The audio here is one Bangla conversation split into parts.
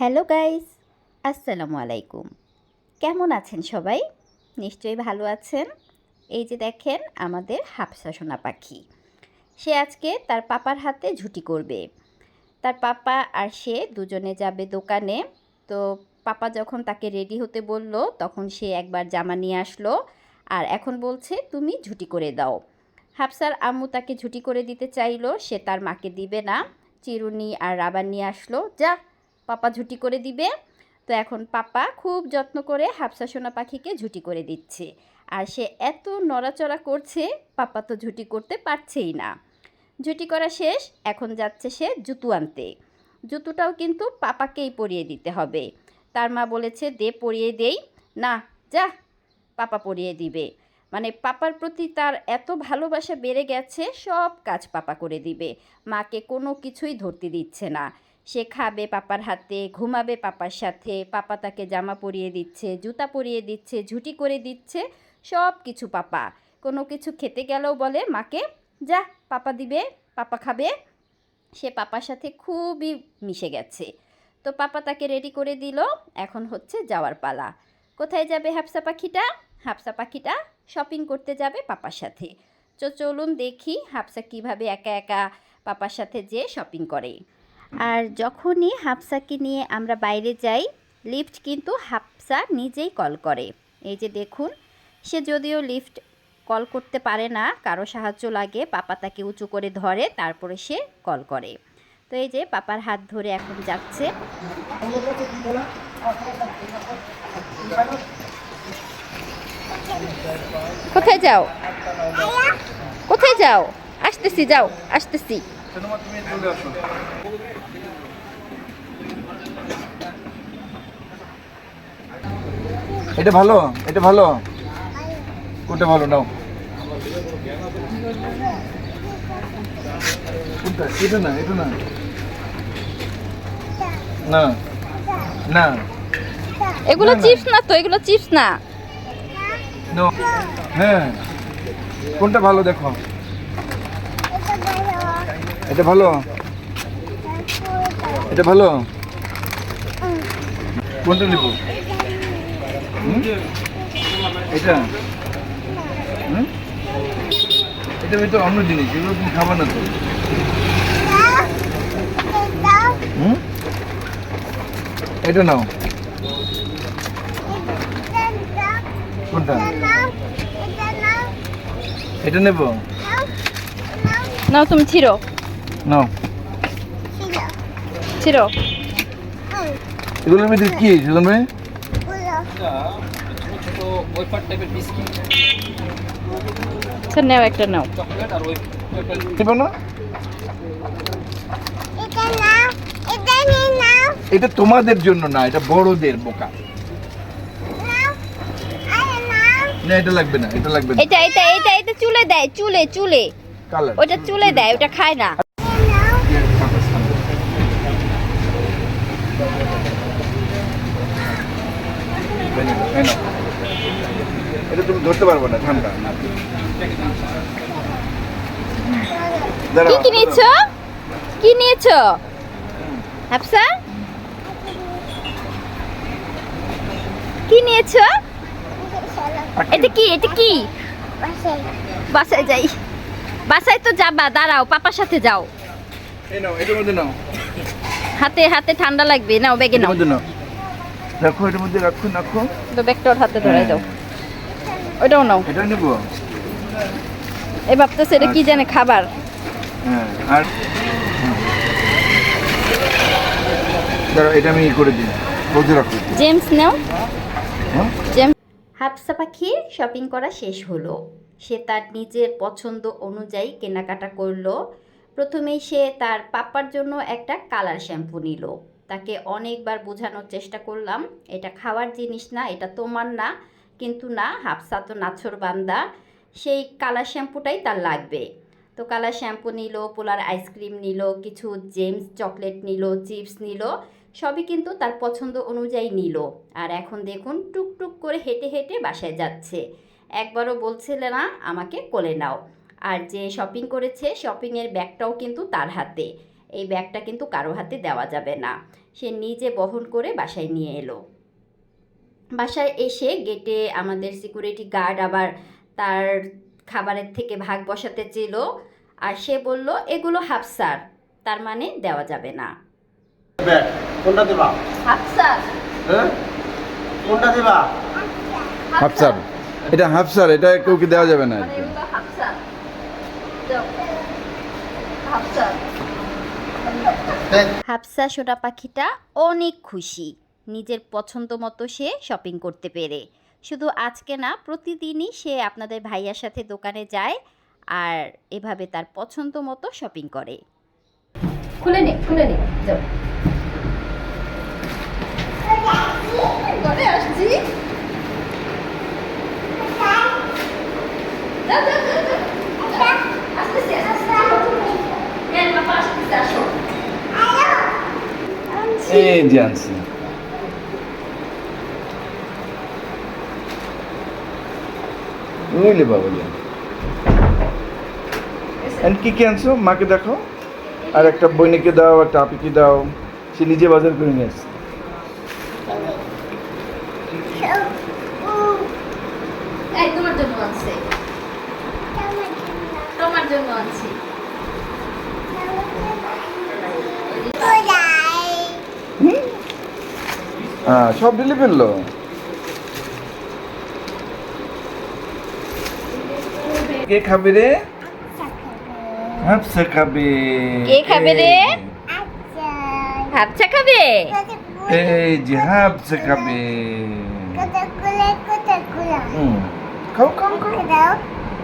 হ্যালো গাইস, আসসালামু আলাইকুম। কেমন আছেন সবাই? নিশ্চয়ই ভালো আছেন। এই যে দেখেন আমাদের হাফসা সোনা পাখি। সে আজকে তার পাপার হাতে ঝুটি করবে। তার পাপা আর সে দুজনে যাবে দোকানে। তো পাপা যখন তাকে রেডি হতে বলল, তখন সে একবার জামা নিয়ে আসলো আর এখন বলছে, তুমি ঝুটি করে দাও। হাফসার আম্মু তাকে ঝুটি করে দিতে চাইলো, সে তার মাকে দিবে না। চিরুনি আর রাবার নিয়ে আসলো, যা পাপা ঝুটি করে দিবে। তো এখন পাপা খুব যত্ন করে হাফসা সোনা পাখিকে ঝুটি করে দিচ্ছে। আর সে এত নড়াচড়া করছে, পাপা তো ঝুটি করতে পারছেই না। ঝুটি করা শেষ, এখন যাচ্ছে সে জুতো আনতে। জুতোটাও কিন্তু পাপাকেই পরিয়ে দিতে হবে। তার মা বলেছে, দে, পরিয়ে দেই। না, যা। পাপা পরিয়ে দিবে। মানে পাপার প্রতি তার এত ভালোবাসা বেড়ে গেছে, সব কাজ পাপা করে দিবে। মাকে কোনো কিছুই ধরতে দিচ্ছে না। সে খাবে পাপার হাতে, ঘুমাবে পাপার সাথে, পাপা তাকে জামা পরিয়ে দিচ্ছে, জুতা পরিয়ে দিচ্ছে, ঝুটি করে দিচ্ছে, সব কিছু পাপা। কোনো কিছু খেতে গেলেও বলে, মাকে, যা, পাপা দিবে, পাপা খাবে। সে পাপার সাথে খুবই মিশে গেছে। তো পাপা তাকে রেডি করে দিল, এখন হচ্ছে যাওয়ার পালা। কোথায় যাবে হাফসা পাখিটা? হাফসা পাখিটা শপিং করতে যাবে পাপার সাথে। তো চলুন দেখি হাফসা কীভাবে একা একা পাপার সাথে যেয়ে শপিং করে। আর যখনই হাফসাকে নিয়ে আমরা বাইরে যাই, লিফট কিন্তু হাফসা নিজেই কল করে। এই যে দেখুন, সে যদিও লিফট কল করতে পারে না, কারও সাহায্য লাগে, পাপা তাকে উঁচু করে ধরে, তারপরে সে কল করে। তো এই যে পাপার হাত ধরে এখন যাচ্ছে। কোথায় যাও? কোথায় যাও? আসতেছি যাও, আসতেছি সিনেমা তুমি চলে আসো এটা ভালো এটা ভালো। কোনটা ভালো নাও। কোনটা এটা না এটা না। না না। এগুলো। চিপস না তো এগুলো চিপস না। নো হ্যাঁ। কোনটা ভালো দেখো? এটা ভালো? এটা ভালো? কোনটা নিব? এটা? এটা অন্য জিনিস এগুলো তুমি খাবার না তো। এটা নাও। কোনটা? এটা নেব? নাও তুমি ছিড়ো। নাও। ছিড়ো। এগুলোর ভিতরে কি সুজন ভাই ছোট ওয়েফার টাইপের বিস্কিট নাও একটা নাও। চকলেট আর ওয়েফার নেব না? এটা তোমাদের জন্য না এটা বড়দের বোকা। না এটা লাগবে না এটা লাগবে না। এটা এটা এটা এটা চুলে দেয় চুলে চুলে। কালার ওটা চুলে। দেয় ওটা খায় না। এটা তুমি ধরতে পারবে না ঠান্ডা কি কি নিয়েছো? কি নিয়েছো? হাফসা কি নিয়েছো? এটা কি? এটা কি? বাসায়। যাই। বাসায় তো যাবা দাঁড়াও পাপার সাথে যাও। এই নাও এটার মধ্যে নাও। হাতে হাতে ঠান্ডা লাগবে নাও ব্যাগে নাও। রাখো এটার মধ্যে রাখো রাখো। তো ব্যাগটা ওর হাতে ধরাই দাও। ওইটাও নাও। এটা নেব। এই ভাবতেছে এটা কি জানে খাবার? হ্যাঁ আর। এটা আমি করে দিই। বলতে রাখো। জেমস নাও। হ্যাঁ? জেমস হাফসা পাখি শপিং করা শেষ হলো। সে তার নিজের পছন্দ অনুযায়ী কেনাকাটা করল। প্রথমেই সে তার পাপার জন্য একটা কালার শ্যাম্পু নিল। তাকে অনেকবার বোঝানোর চেষ্টা করলাম, এটা খাওয়ার জিনিস না, এটা তোমার না, কিন্তু না, হাফসা তো নাছর বান্দা, সেই কালার শ্যাম্পুটাই তার লাগবে। তো কালার শ্যাম্পু নিল, পোলার আইসক্রিম নিল, কিছু জেমস চকলেট নিল, চিপস নিল, সবই কিন্তু তার পছন্দ অনুযায়ী নিল। আর এখন দেখুন, টুকটুক করে হেঁটে হেঁটে বাসায় যাচ্ছে। একবারও বলছিল না, আমাকে কোলে নাও। আর যে শপিং করেছে শপিংয়ের ব্যাগটাও কিন্তু তার হাতে। এই ব্যাগটা কিন্তু কারও হাতে দেওয়া যাবে না। সে নিজে বহন করে বাসায় নিয়ে এলো। বাসায় এসে গেটে আমাদের সিকিউরিটি গার্ড আবার তার খাবারের থেকে ভাগ বসাতে চেল আর সে বলল এগুলো হাফসার তার মানে দেওয়া যাবে না। ব্যাগ কোনটা দিবা? হাফসার হ্যাঁ? কোনটা দিবা? হাফসার এটা হাফসার এটা কাউকে দেওয়া যাবে না হাফসার হাফসার হাফসা সোনা পাখিটা অনেক খুশি। নিজের পছন্দ মতো সে শপিং করতে পেরে। শুধু আজকে না প্রতিদিনই সে আপনাদের ভাইয়ার সাথে দোকানে যায় আর এভাবে তার পছন্দ মতো শপিং করে। খুলে নে খুলে নে যাও। আসছি যাও, যাও। আসতেছি, আসতেছি। হ্যাঁ, বাবা আসতেছে, আসো। এই যে আনছি বুঝলি বাবা কি কি আনছো মাকে দেখো আর একটা বইনিকে দাও একটা আপিকে দাও। সে নিজে বাজার করে নিয়ে আসছে। তোমার জন্য আনছে। তোমার জন্য আনছি। হ্যাঁ সব ঢেলে ফেলল? কে খাবে রে? হাফসা খাবে। কে খাবে রে? হাফছা খাবে? এই যে হাফসা খাবে। খাও খাও খাও।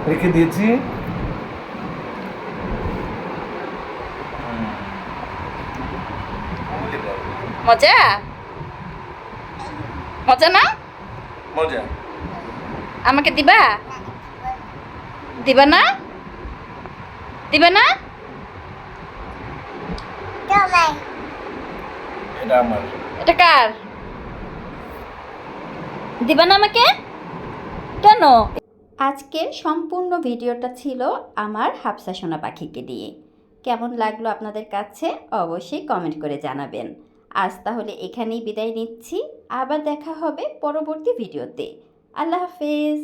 রেখে দিয়েছি। মজা? মজা না? মজা। আমাকে দিবা? দিবা না? দিবা না? এটা আমার। এটা কার? দিবা না আমাকে? কেন? আজকের সম্পূর্ণ ভিডিওটা ছিল আমার হাফসা সোনা পাখিকে দিয়ে। কেমন লাগল আপনাদের কাছে? অবশ্যই কমেন্ট করে জানাবেন। আজ তাহলে এখানেই বিদায় নিচ্ছি। আবার দেখা হবে পরবর্তী ভিডিওতে। আল্লাহ হাফেজ।